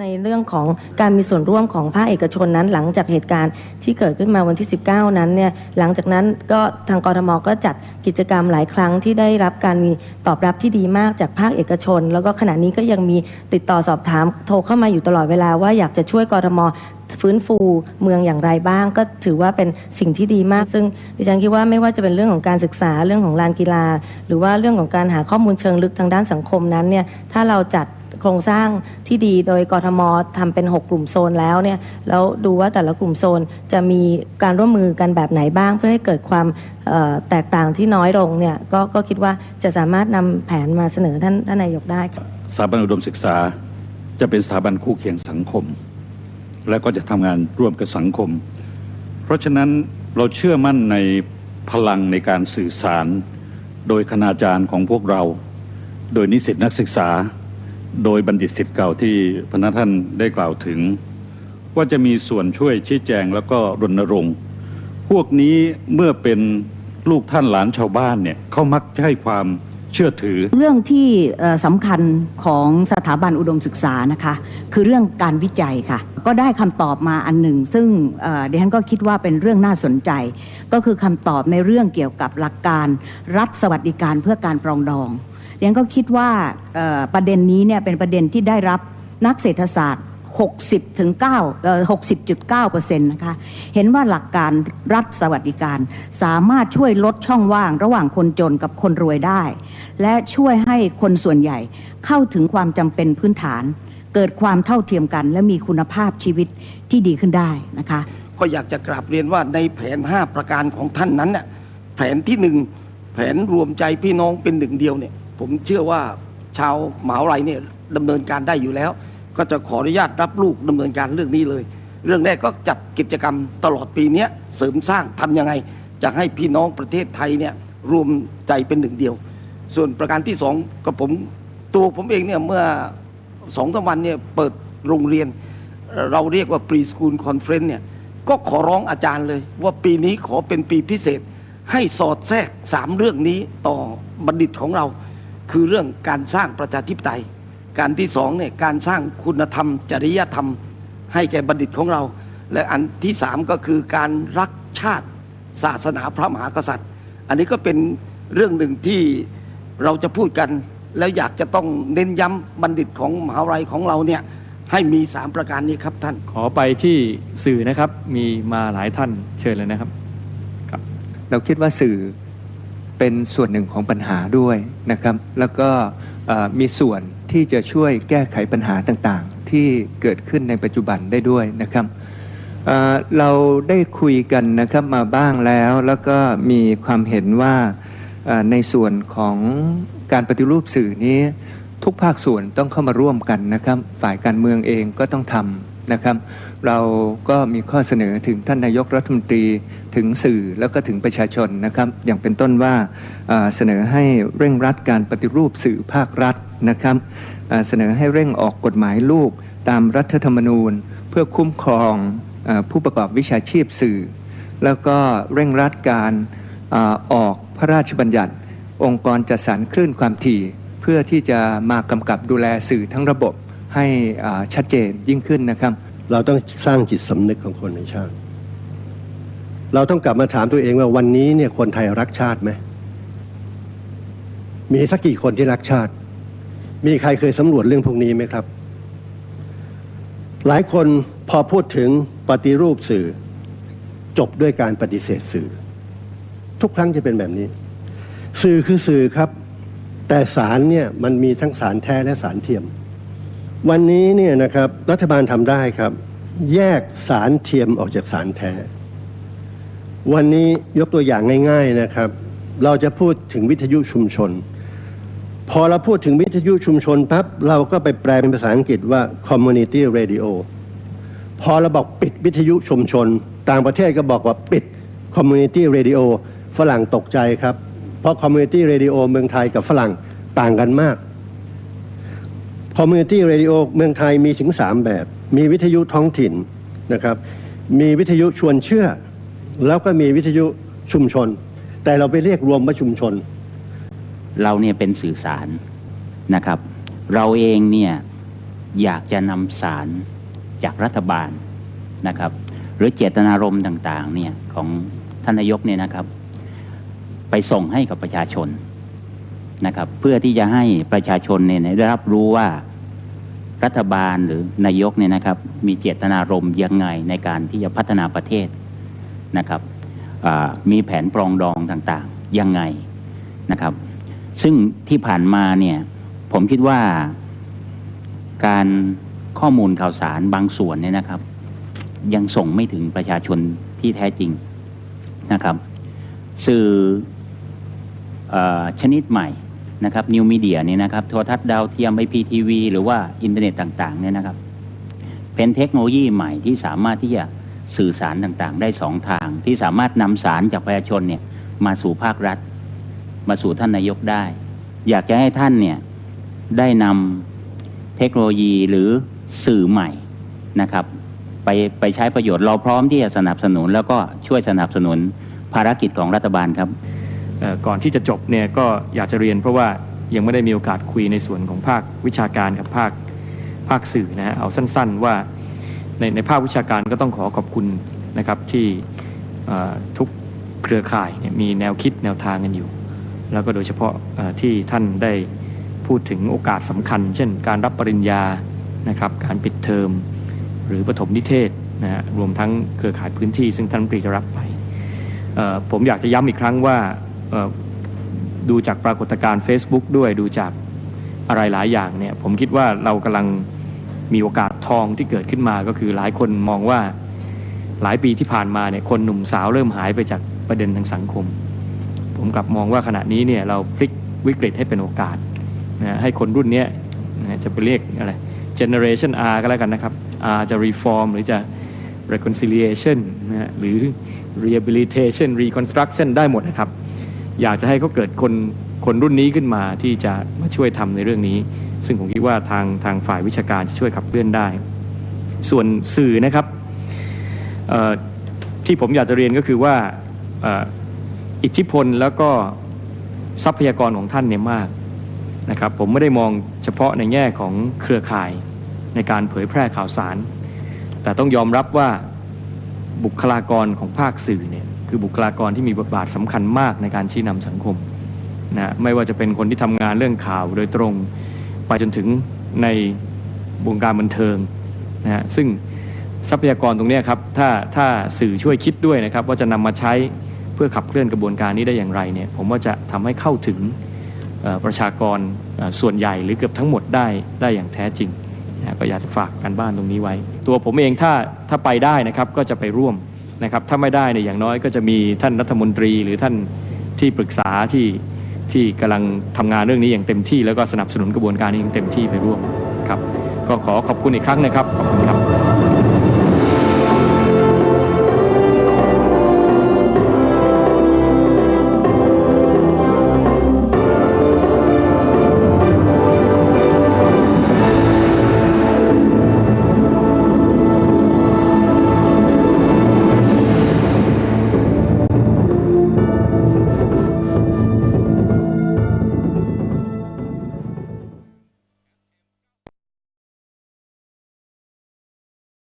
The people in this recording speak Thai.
ในเรื่องของการมีส่วนร่วมของภาคเอกชนนั้น หลังจากเหตุการณ์ที่เกิดขึ้นมาวันที่ 19 นั้นเนี่ยหลังจากนั้นก็ทางกรทมก็จัดกิจกรรมหลายครั้งที่ได้รับการมีตอบรับที่ดีมากจากภาคเอกชน แล้วก็ขณะนี้ก็ยังมีติดต่อสอบถามโทรเข้ามาอยู่ตลอดเวลาว่าอยากจะช่วยกรทมฟื้นฟูเมืองอย่างไรบ้าง ก็ถือว่าเป็นสิ่งที่ดีมาก ซึ่งดิฉันคิดว่าไม่ว่าจะเป็นเรื่องของการศึกษาเรื่องของลานกีฬา หรือว่าเรื่องของการหาข้อมูลเชิงลึกทางด้านสังคมนั้นเนี่ยถ้าเราจัด โครงสร้างที่ดีโดยกทมทำเป็น 6 กลุ่มโซนแล้วเนี่ยแล้วดูว่าแต่ละกลุ่มโซนจะมีการร่วมมือกันแบบไหนบ้าง เพื่อให้เกิดความแตกต่างที่น้อยลงเนี่ยก็ก็คิดว่าจะสามารถนำแผนมาเสนอท่านท่านนายกได้ค่ะสถาบันอุดมศึกษาจะเป็นสถาบันคู่เคียงสังคม และก็จะทำงานร่วมกับสังคม เพราะฉะนั้นเราเชื่อมั่นในพลังในการสื่อสาร โดยคณาจารย์ของพวกเรา โดยนิสิตนักศึกษา โดยบัณฑิตสิทธิ์เก่าที่พนักท่านได้กล่าวถึง ว่าจะมีส่วนช่วยชี้แจงแล้วก็รณรงค์พวกนี้เมื่อเป็นลูกท่านหลานชาวบ้านเนี่ยเขามักจะให้ความเชื่อถือ เรื่องที่สำคัญของสถาบันอุดมศึกษานะคะ คือเรื่องการวิจัยค่ะ ก็ได้คำตอบมาอันหนึ่ง ซึ่งเอ่อดิฉันก็คิดว่าเป็นเรื่องน่าสนใจ ก็คือคำตอบในเรื่องเกี่ยวกับหลักการรัฐสวัสดิการเพื่อการปรองดอง ดิฉันก็คิดว่าประเด็นนี้เนี่ยเป็นประเด็นที่ได้รับนักเศรษฐศาสตร์ 60ถึง9เอ่อ60.9เปอร์เซ็นต์นะคะ เห็นว่าหลักการรัฐสวัสดิการ สามารถช่วยลดช่องว่างระหว่างคนจนกับคนรวยได้ และช่วยให้คนส่วนใหญ่เข้าถึงความจำเป็นพื้นฐาน เกิดความเท่าเทียมกันและมีคุณภาพชีวิตที่ดีขึ้นได้นะคะ ก็อยากจะกราบเรียนว่าในแผน 5 ประการของท่านนั้นน่ะแผนที่หนึ่งแผนรวมใจพี่น้องเป็นหนึ่งเดียวเนี่ย ผมเชื่อว่าชาวหมหาวิทยาลัยเนี่ยดำเนินการได้อยู่แล้ว ก็จะขออนุญาตรับลูกดำเนินการเรื่องนี้เลย เรื่องแรกก็จัดกิจกรรมตลอดปีเนี้ยเสริมสร้างทำยังไงจะให้พี่น้องประเทศไทยเนี่ยรวมใจเป็นหนึ่งเดียว ส่วนประการที่สองก็ผมตัวผมเองเนี่ยเมื่อสองสามวันเนี่ยเปิดโรงเรียน เราเรียกว่า pre school conference เนี่ยก็ขอร้องอาจารย์เลย ว่าปีนี้ขอเป็นปีพิเศษ ให้สอดแทรกสามเรื่องนี้ต่อบัณฑิตของเรา คือเรื่องการสร้างประชาธิปไตย การที่สองเนี่ยการสร้างคุณธรรม จริยธรรม ให้แก่บัณฑิตของเรา และอันที่สามก็คือการรักชาติศาสนาพระมหากษัตริย์ อันนี้ก็เป็นเรื่องหนึ่งที่เราจะพูดกัน แล้วอยากจะต้องเน้นย้ำบัณฑิตของมหาวิทยาลัยของเราเนี่ยให้มีสามประการนี้ครับท่าน ขอไปที่สื่อนะครับมีมาหลายท่านเชิญเลยนะครับเราคิดว่าสื่อ เป็นส่วนหนึ่งของปัญหาด้วยนะครับ แล้วก็มีส่วนที่จะช่วยแก้ไขปัญหาต่างๆ ที่เกิดขึ้นในปัจจุบันได้ด้วยนะครับเราได้คุยกันนะครับมาบ้างแล้วแล้วก็มีความเห็นว่าในส่วนของการปฏิรูปสื่อนี้ ทุกภาคส่วนต้องเข้ามาร่วมกันนะครับ ฝ่ายการเมืองเองก็ต้องทำ นะครับ เราก็มีข้อเสนอถึงท่านนายกรัฐมนตรีถึงสื่อแล้วก็ถึงประชาชนนะครับ อย่างเป็นต้นว่าเสนอให้เร่งรัดการปฏิรูปสื่อภาครัฐนะครับเสนอให้เร่งออกกฎหมายลูกตามรัฐธรรมนูญ เพื่อคุ้มครองอผู้ประกอบวิชาชีพสื่อ แล้วก็เร่งรัดการอออกพระราชบัญญัติ องค์กรจัดสรรคลื่นความถี่ เพื่อที่จะมากำกับดูแลสื่อทั้งระบบ ให้ชัดเจนยิ่งขึ้นนะครับ เราต้องสร้างจิตสำนึกของคนในชาติ เราต้องกลับมาถามตัวเองว่าวันนี้เนี่ยคนไทยรักชาติไหมมีสักกี่คนที่รักชาติ มีใครเคยสำรวจเรื่องพวกนี้ไหมครับ หลายคนพอพูดถึงปฏิรูปสื่อ จบด้วยการปฏิเสธสื่อ ทุกครั้งจะเป็นแบบนี้ สื่อคือสื่อครับ แต่สารเนี่ยมันมีทั้งสารแท้และสารเทียม วันนี้เนี่ยนะครับรัฐบาลทำได้ครับ แยกสารเทียมออกจากสารแท้ วันนี้ยกตัวอย่างง่าย ๆนะครับ เราจะพูดถึงวิทยุชุมชน พอเราพูดถึงวิทยุชุมชนปั๊บเราก็ไปแปลเป็นภาษาอังกฤษว่า community radio พอเราบอกปิดวิทยุชุมชน ต่างประเทศก็บอกว่าปิด community radio ฝรั่งตกใจครับ เพราะ community radio เมืองไทยกับฝรั่งต่างกันมาก Community Radio เมืองไทยมีถึง 3 แบบ มีวิทยุท้องถิ่นนะครับ มีวิทยุชวนเชื่อ แล้วก็มีวิทยุชุมชน แต่เราไปเรียกรวมว่าชุมชน เราเนี่ยเป็นสื่อสารนะครับ เราเองเนี่ยอยากจะนำสารจากรัฐบาลนะครับ หรือเจตนารมณ์ต่างๆเนี่ยของท่านนายกเนี่ยนะครับ ไปส่งให้กับประชาชน นะครับ เพื่อที่จะให้ประชาชนเนี่ยได้รับรู้ว่ารัฐบาลหรือนายกเนี่ยนะครับ มีเจตนารมณ์ยังไงในการที่จะพัฒนาประเทศนะครับมีแผนปรองดองต่างๆยังไงนะครับ ซึ่งที่ผ่านมาเนี่ยผมคิดว่าการข้อมูลข่าวสารบางส่วนเนี่ยนะครับ ยังส่งไม่ถึงประชาชนที่แท้จริงนะครับ สื่อออชนิดใหม่ นะครับนิวมีเดียเนี่ยนะครับโทรทัศน์ดาวเทียมไอพีทีวีหรือว่าอินเทอร์เน็ตต่างๆเนี่ยนะครับเป็นเทคโนโลยีใหม่ที่สามารถที่จะสื่อสารต่างๆ ได้สองทาง ที่สามารถนำสารจากประชาชนเนี่ยมาสู่ภาครัฐ มาสู่ท่านนายกได้ อยากจะให้ท่านเนี่ยได้นำเทคโนโลยีหรือสื่อใหม่นะครับไปไปใช้ประโยชน์เราพร้อมที่จะสนับสนุน แล้วก็ช่วยสนับสนุนภารกิจของรัฐบาลครับ ก่อนที่จะจบเนี่ยก็อยากจะเรียนเพราะว่ายังไม่ได้มีโอกาสคุยในส่วนของภาควิชาการกับภาคภาคสื่อนะฮะเอาสั้น ๆ ว่าในในภาควิชาการก็ต้องขอขอบคุณนะครับที่ทุกเครือข่ายยมีแนวคิดแนวทางกันอยู่ แล้วก็โดยเฉพาะที่ท่านได้พูดถึงโอกาสสำคัญ เช่น การรับปริญญานะครับการปิดเทอม หรือปฐมนิเทศนะฮะรวมทั้งเครือข่ายพื้นที่ซึ่งท่านรัฐมนตรีจะรับไปผมอยากจะย้ำอีกครั้งว่า ดูจากปรากฏการณ์ Facebook ด้วยดูจากอะไรหลายอย่างเนี่ยผมคิดว่าเรากำลังมีโอกาสทองที่เกิดขึ้นมาก็คือหลายคนมองว่าหลายปีที่ผ่านมาเนี่ยคนหนุ่มสาวเริ่มหายไปจากประเด็นทางสังคม ผมกลับมองว่าขณะนี้เนี่ยเราพลิกวิกฤตให้เป็นโอกาสนะให้คนรุ่นนี้นะจะไปเรียกอะไร generation R ก็แล้วกันนะครับ R จะ reform หรือจะ reconciliation นะหรือ rehabilitation reconstruction ได้หมดนะครับ อยากจะให้เขาเกิดคนคนรุ่นนี้ขึ้นมาที่จะมาช่วยทำในเรื่องนี้ ซึ่งผมคิดว่าทางทางฝ่ายวิชาการจะช่วยขับเคลื่อนได้ ส่วนสื่อนะครับที่ผมอยากจะเรียนก็คือว่าอิทธิพลแล้วก็ทรัพยากรของท่านเนี่ยมากนะครับผมไม่ได้มองเฉพาะในแง่ของเครือข่ายในการเผยแพร่ข่าวสาร แต่ต้องยอมรับว่าบุคลากรของภาคสื่อเนี่ย คือบุคลากรที่มีบทบาทสำคัญมากในการชี้นำสังคมนะไม่ว่าจะเป็นคนที่ทำงานเรื่องข่าวโดยตรง ไปจนถึงในวงการบันเทิงนะฮะซึ่งทรัพยากรตรงนี้ครับถ้าถ้าสื่อช่วยคิดด้วยนะครับ ว่าจะนำมาใช้เพื่อขับเคลื่อนกระบวนการนี้ได้อย่างไรเนี่ยผมว่าจะทำให้เข้าถึงประชากรส่วนใหญ่หรือเกือบทั้งหมดได้ได้อย่างแท้จริงนะฮะก็อยากจะฝากการบ้านตรงนี้ไว้ ตัวผมเองถ้าถ้าไปได้นะครับก็จะไปร่วม นะครับถ้าไม่ได้เนี่ยอย่างน้อยก็จะมีท่านรัฐมนตรีหรือท่านที่ปรึกษาที่ที่กำลังทำงานเรื่องนี้อย่างเต็มที่ แล้วก็สนับสนุนกระบวนการนี้อย่างเต็มที่ไปร่วมครับ ก็ขอขอบคุณอีกครั้งนะครับขอบคุณครับ